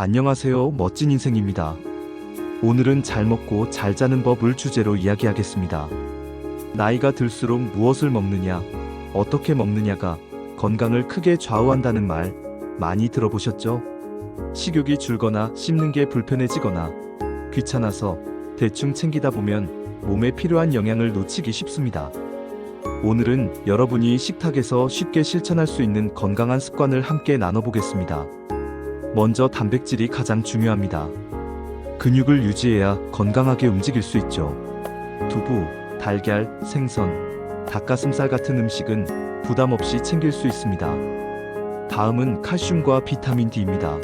안녕하세요. 멋진 인생입니다. 오늘은 잘 먹고 잘 자는 법을 주제로 이야기하겠습니다. 나이가 들수록 무엇을 먹느냐, 어떻게 먹느냐가 건강을 크게 좌우한다는 말 많이 들어보셨죠? 식욕이 줄거나 씹는 게 불편해지거나 귀찮아서 대충 챙기다 보면 몸에 필요한 영양을 놓치기 쉽습니다. 오늘은 여러분이 식탁에서 쉽게 실천할 수 있는 건강한 습관을 함께 나눠보겠습니다. 먼저 단백질이 가장 중요합니다. 근육을 유지해야 건강하게 움직일 수 있죠. 두부, 달걀, 생선, 닭가슴살 같은 음식은 부담 없이 챙길 수 있습니다. 다음은 칼슘과 비타민 D입니다.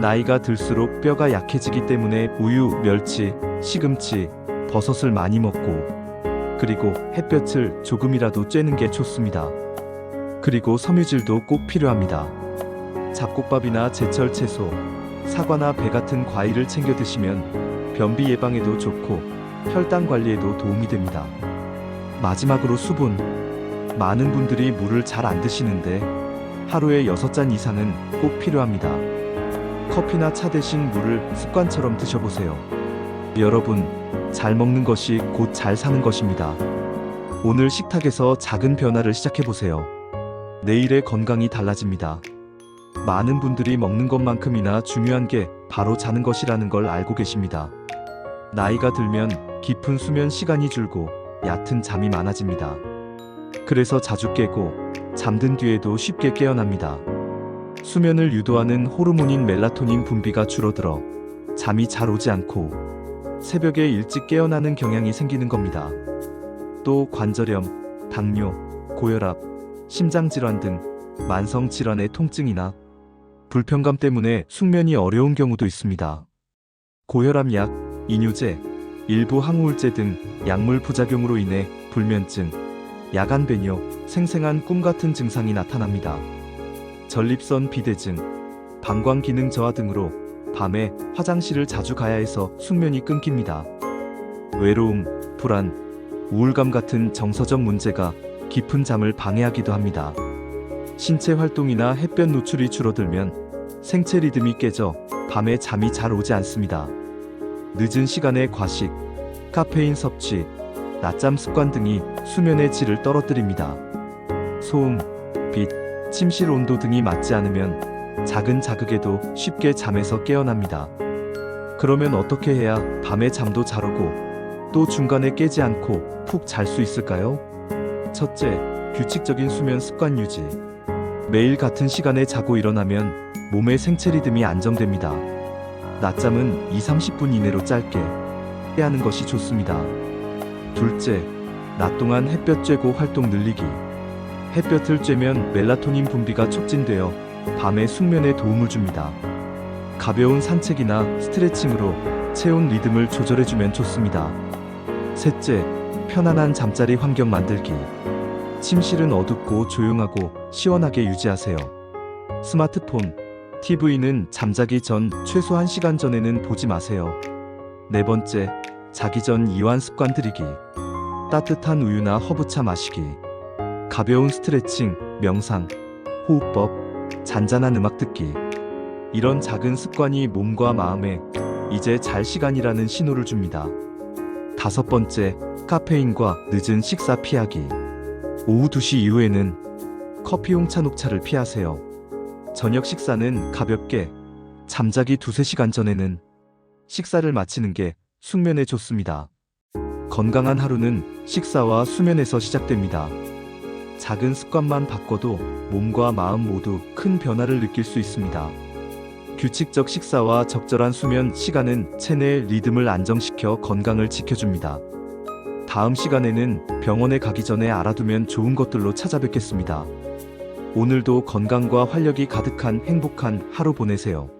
나이가 들수록 뼈가 약해지기 때문에 우유, 멸치, 시금치, 버섯을 많이 먹고 그리고 햇볕을 조금이라도 쬐는 게 좋습니다. 그리고 섬유질도 꼭 필요합니다. 잡곡밥이나 제철 채소, 사과나 배 같은 과일을 챙겨 드시면 변비 예방에도 좋고 혈당 관리에도 도움이 됩니다. 마지막으로 수분. 많은 분들이 물을 잘 안 드시는데 하루에 6잔 이상은 꼭 필요합니다. 커피나 차 대신 물을 습관처럼 드셔보세요. 여러분, 잘 먹는 것이 곧 잘 사는 것입니다. 오늘 식탁에서 작은 변화를 시작해보세요. 내일의 건강이 달라집니다. 많은 분들이 먹는 것만큼이나 중요한 게 바로 자는 것이라는 걸 알고 계십니다. 나이가 들면 깊은 수면 시간이 줄고 얕은 잠이 많아집니다. 그래서 자주 깨고 잠든 뒤에도 쉽게 깨어납니다. 수면을 유도하는 호르몬인 멜라토닌 분비가 줄어들어 잠이 잘 오지 않고 새벽에 일찍 깨어나는 경향이 생기는 겁니다. 또 관절염, 당뇨, 고혈압, 심장질환 등 만성 질환의 통증이나 불편감 때문에 숙면이 어려운 경우도 있습니다. 고혈압약, 이뇨제, 일부 항우울제 등 약물 부작용으로 인해 불면증, 야간 배뇨, 생생한 꿈 같은 증상이 나타납니다. 전립선 비대증, 방광 기능 저하 등으로 밤에 화장실을 자주 가야 해서 숙면이 끊깁니다. 외로움, 불안, 우울감 같은 정서적 문제가 깊은 잠을 방해하기도 합니다. 신체 활동이나 햇볕 노출이 줄어들면 생체 리듬이 깨져 밤에 잠이 잘 오지 않습니다. 늦은 시간에 과식, 카페인 섭취, 낮잠 습관 등이 수면의 질을 떨어뜨립니다. 소음, 빛, 침실 온도 등이 맞지 않으면 작은 자극에도 쉽게 잠에서 깨어납니다. 그러면 어떻게 해야 밤에 잠도 잘 오고 또 중간에 깨지 않고 푹 잘 수 있을까요? 첫째, 규칙적인 수면 습관 유지. 매일 같은 시간에 자고 일어나면 몸의 생체 리듬이 안정됩니다. 낮잠은 2, 30분 이내로 짧게 하는 것이 좋습니다. 둘째, 낮 동안 햇볕 쬐고 활동 늘리기. 햇볕을 쬐면 멜라토닌 분비가 촉진되어 밤의 숙면에 도움을 줍니다. 가벼운 산책이나 스트레칭으로 체온 리듬을 조절해주면 좋습니다. 셋째, 편안한 잠자리 환경 만들기. 침실은 어둡고 조용하고 시원하게 유지하세요. 스마트폰, TV는 잠자기 전 최소 1시간 전에는 보지 마세요. 네 번째, 자기 전 이완 습관 들이기. 따뜻한 우유나 허브차 마시기. 가벼운 스트레칭, 명상, 호흡법, 잔잔한 음악 듣기. 이런 작은 습관이 몸과 마음에 이제 잘 시간이라는 신호를 줍니다. 다섯 번째, 카페인과 늦은 식사 피하기. 오후 2시 이후에는 커피 홍차 녹차를 피하세요. 저녁 식사는 가볍게, 잠자기 두세 시간 전에는 식사를 마치는 게 숙면에 좋습니다. 건강한 하루는 식사와 수면에서 시작됩니다. 작은 습관만 바꿔도 몸과 마음 모두 큰 변화를 느낄 수 있습니다. 규칙적 식사와 적절한 수면 시간은 체내의 리듬을 안정시켜 건강을 지켜줍니다. 다음 시간에는 병원에 가기 전에 알아두면 좋은 것들로 찾아뵙겠습니다. 오늘도 건강과 활력이 가득한 행복한 하루 보내세요.